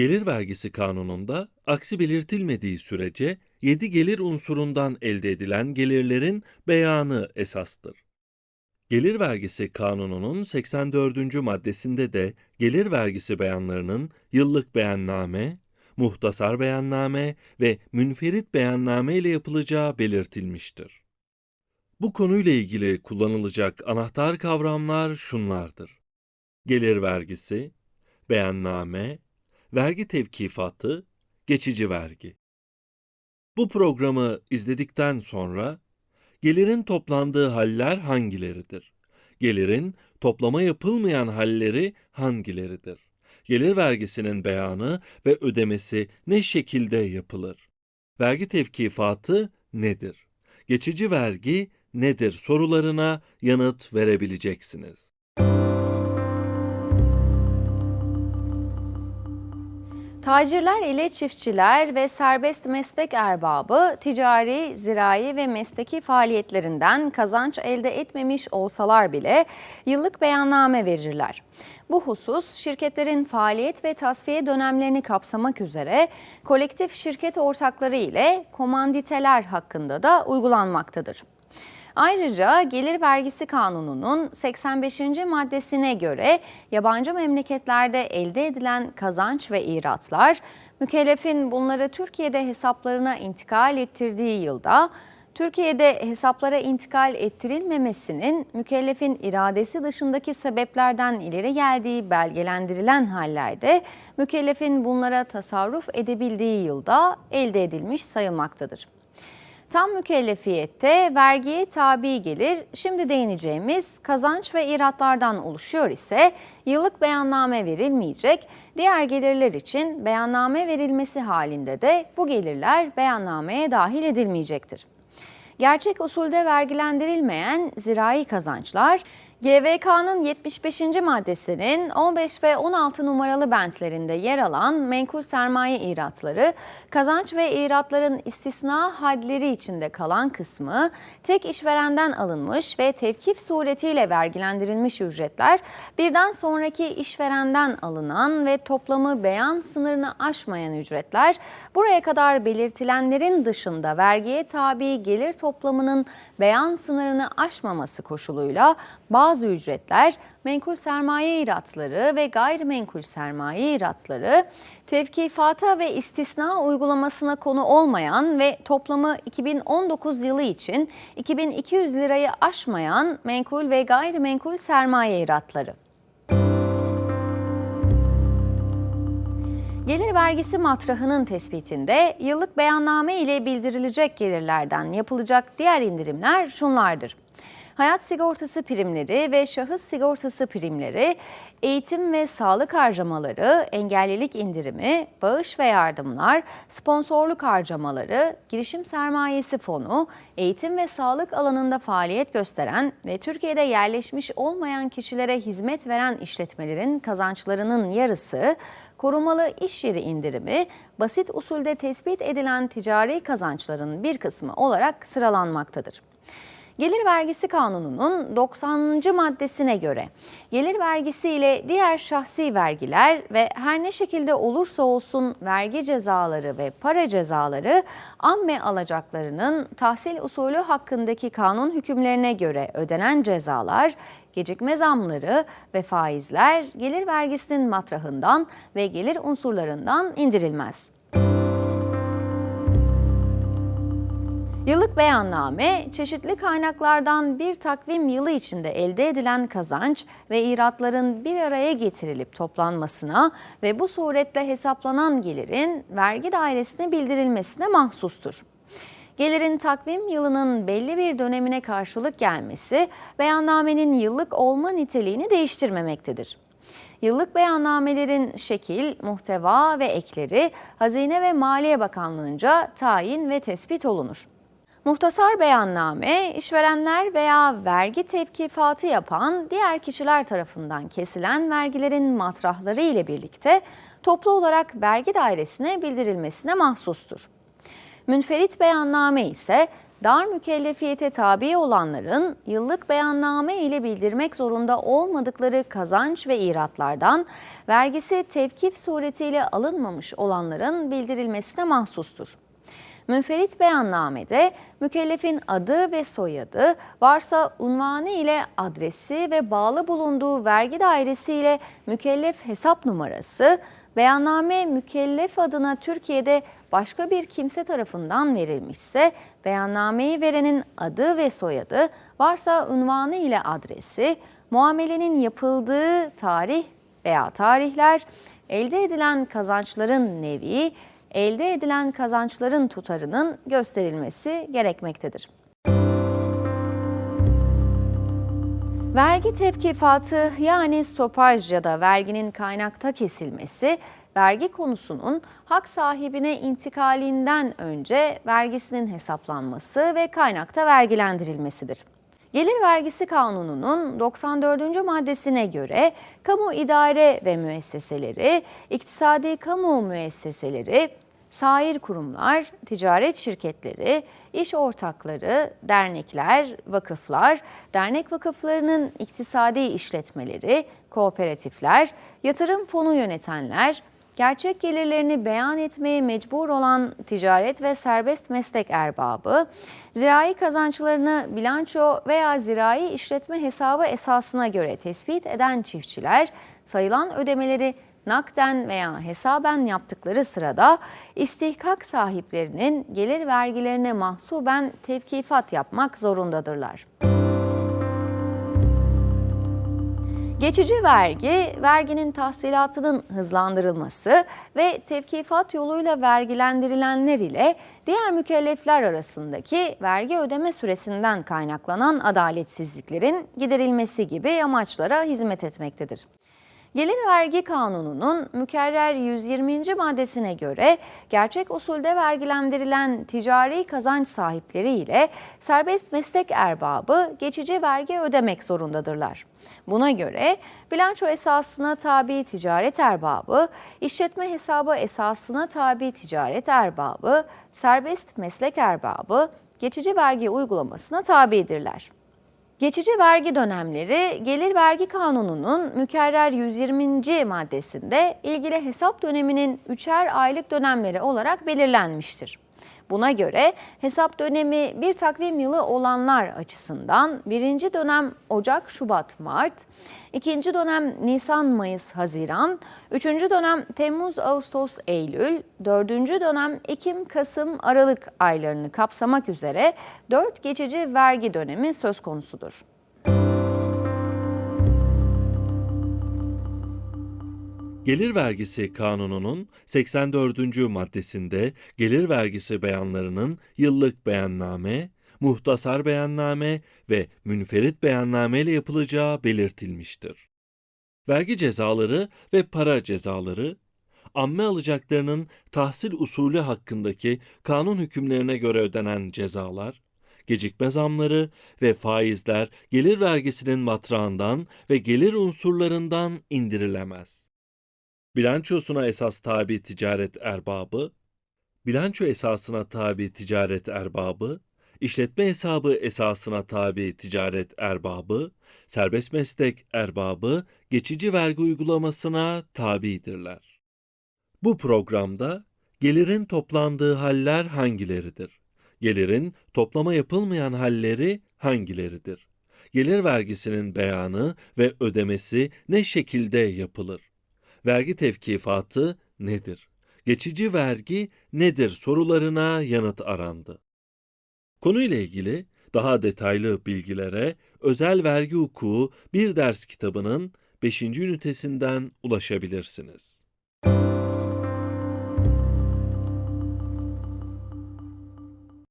Gelir vergisi kanununda aksi belirtilmediği sürece 7 gelir unsurundan elde edilen gelirlerin beyanı esastır. Gelir vergisi kanununun 84. maddesinde de gelir vergisi beyanlarının yıllık beyanname, muhtasar beyanname ve münferit beyanname ile yapılacağı belirtilmiştir. Bu konuyla ilgili kullanılacak anahtar kavramlar şunlardır. Gelir vergisi, beyanname, vergi tevkifatı, geçici vergi. Bu programı izledikten sonra gelirin toplandığı haller hangileridir? Gelirin toplama yapılmayan halleri hangileridir? Gelir vergisinin beyanı ve ödemesi ne şekilde yapılır? Vergi tevkifatı nedir? Geçici vergi nedir sorularına yanıt verebileceksiniz. Tacirler ile çiftçiler ve serbest meslek erbabı ticari, zirai ve mesleki faaliyetlerinden kazanç elde etmemiş olsalar bile yıllık beyanname verirler. Bu husus şirketlerin faaliyet ve tasfiye dönemlerini kapsamak üzere kolektif şirket ortakları ile komanditeler hakkında da uygulanmaktadır. Ayrıca gelir vergisi kanununun 85. maddesine göre yabancı memleketlerde elde edilen kazanç ve iratlar mükellefin bunları Türkiye'de hesaplarına intikal ettirdiği yılda Türkiye'de hesaplara intikal ettirilmemesinin mükellefin iradesi dışındaki sebeplerden ileri geldiği belgelendirilen hallerde mükellefin bunlara tasarruf edebildiği yılda elde edilmiş sayılmaktadır. Tam mükellefiyette vergiye tabi gelir. Şimdi değineceğimiz kazanç ve iratlardan oluşuyor ise yıllık beyanname verilmeyecek. Diğer gelirler için beyanname verilmesi halinde de bu gelirler beyannameye dahil edilmeyecektir. Gerçek usulde vergilendirilmeyen zirai kazançlar GVK'nın 75. maddesinin 15 ve 16 numaralı bentlerinde yer alan menkul sermaye iratları, kazanç ve iratların istisna hadleri içinde kalan kısmı, tek işverenden alınmış ve tevkif suretiyle vergilendirilmiş ücretler, birden sonraki işverenden alınan ve toplamı beyan sınırını aşmayan ücretler, buraya kadar belirtilenlerin dışında vergiye tabi gelir toplamının beyan sınırını aşmaması koşuluyla bazı ücretler, menkul sermaye iratları ve gayrimenkul sermaye iratları tevkifata ve istisna uygulamasına konu olmayan ve toplamı 2019 yılı için 2200 lirayı aşmayan menkul ve gayrimenkul sermaye iratları. Gelir vergisi matrahının tespitinde yıllık beyanname ile bildirilecek gelirlerden yapılacak diğer indirimler şunlardır. Hayat sigortası primleri ve şahıs sigortası primleri, eğitim ve sağlık harcamaları, engellilik indirimi, bağış ve yardımlar, sponsorluk harcamaları, girişim sermayesi fonu, eğitim ve sağlık alanında faaliyet gösteren ve Türkiye'de yerleşmiş olmayan kişilere hizmet veren işletmelerin kazançlarının yarısı, korumalı iş yeri indirimi, basit usulde tespit edilen ticari kazançların bir kısmı olarak sıralanmaktadır. Gelir vergisi kanununun 90. maddesine göre gelir vergisi ile diğer şahsi vergiler ve her ne şekilde olursa olsun vergi cezaları ve para cezaları amme alacaklarının tahsil usulü hakkındaki kanun hükümlerine göre ödenen cezalar, gecikme zamları ve faizler gelir vergisinin matrahından ve gelir unsurlarından indirilmez. Yıllık beyanname, çeşitli kaynaklardan bir takvim yılı içinde elde edilen kazanç ve iratların bir araya getirilip toplanmasına ve bu suretle hesaplanan gelirin vergi dairesine bildirilmesine mahsustur. Gelirin takvim yılının belli bir dönemine karşılık gelmesi beyannamenin yıllık olma niteliğini değiştirmemektedir. Yıllık beyannamelerin şekil, muhteva ve ekleri Hazine ve Maliye Bakanlığı'nca tayin ve tespit olunur. Muhtasar beyanname, işverenler veya vergi tevkifatı yapan diğer kişiler tarafından kesilen vergilerin matrahları ile birlikte toplu olarak vergi dairesine bildirilmesine mahsustur. Münferit beyanname ise dar mükellefiyete tabi olanların yıllık beyanname ile bildirmek zorunda olmadıkları kazanç ve iratlardan vergisi tevkif suretiyle alınmamış olanların bildirilmesine mahsustur. Münferit beyannamede mükellefin adı ve soyadı, varsa unvanı ile adresi ve bağlı bulunduğu vergi dairesi ile mükellef hesap numarası, beyanname mükellef adına Türkiye'de başka bir kimse tarafından verilmişse, beyannameyi verenin adı ve soyadı, varsa unvanı ile adresi, muamelenin yapıldığı tarih veya tarihler, elde edilen kazançların nevi, elde edilen kazançların tutarının gösterilmesi gerekmektedir. Vergi tevkifatı yani stopaj ya da verginin kaynakta kesilmesi, vergi konusunun hak sahibine intikalinden önce vergisinin hesaplanması ve kaynakta vergilendirilmesidir. Gelir vergisi kanununun 94. maddesine göre kamu idare ve müesseseleri, iktisadi kamu müesseseleri, sair kurumlar, ticaret şirketleri, iş ortakları, dernekler, vakıflar, dernek vakıflarının iktisadi işletmeleri, kooperatifler, yatırım fonu yönetenler, gerçek gelirlerini beyan etmeye mecbur olan ticaret ve serbest meslek erbabı, zirai kazançlarını bilanço veya zirai işletme hesabı esasına göre tespit eden çiftçiler, sayılan ödemeleri nakden veya hesaben yaptıkları sırada istihkak sahiplerinin gelir vergilerine mahsuben tevkifat yapmak zorundadırlar. Geçici vergi, verginin tahsilatının hızlandırılması ve tevkifat yoluyla vergilendirilenler ile diğer mükellefler arasındaki vergi ödeme süresinden kaynaklanan adaletsizliklerin giderilmesi gibi amaçlara hizmet etmektedir. Gelir vergi kanununun mükerrer 120. maddesine göre gerçek usulde vergilendirilen ticari kazanç sahipleri ile serbest meslek erbabı geçici vergi ödemek zorundadırlar. Buna göre bilanço esasına tabi ticaret erbabı, işletme hesabı esasına tabi ticaret erbabı, serbest meslek erbabı geçici vergi uygulamasına tabidirler. Geçici vergi dönemleri Gelir Vergi Kanunu'nun mükerrer 120. maddesinde ilgili hesap döneminin üçer aylık dönemleri olarak belirlenmiştir. Buna göre hesap dönemi bir takvim yılı olanlar açısından birinci dönem Ocak, Şubat, Mart, ikinci dönem Nisan, Mayıs, Haziran, üçüncü dönem Temmuz, Ağustos, Eylül, dördüncü dönem Ekim, Kasım, Aralık aylarını kapsamak üzere dört geçici vergi dönemi söz konusudur. Gelir vergisi kanununun 84. maddesinde gelir vergisi beyanlarının yıllık beyanname, muhtasar beyanname ve münferit beyanname ile yapılacağı belirtilmiştir. Vergi cezaları ve para cezaları, amme alacaklarının tahsil usulü hakkındaki kanun hükümlerine göre ödenen cezalar, gecikme zamları ve faizler gelir vergisinin matrağından ve gelir unsurlarından indirilemez. Bilançosuna esas tabi ticaret erbabı, bilanço esasına tabi ticaret erbabı, işletme hesabı esasına tabi ticaret erbabı, serbest meslek erbabı geçici vergi uygulamasına tabidirler. Bu programda gelirin toplandığı haller hangileridir? Gelirin toplama yapılmayan halleri hangileridir? Gelir vergisinin beyanı ve ödemesi ne şekilde yapılır? Vergi tevkifatı nedir? Geçici vergi nedir sorularına yanıt arandı. Konuyla ilgili daha detaylı bilgilere Özel Vergi Hukuku bir ders kitabının 5. ünitesinden ulaşabilirsiniz.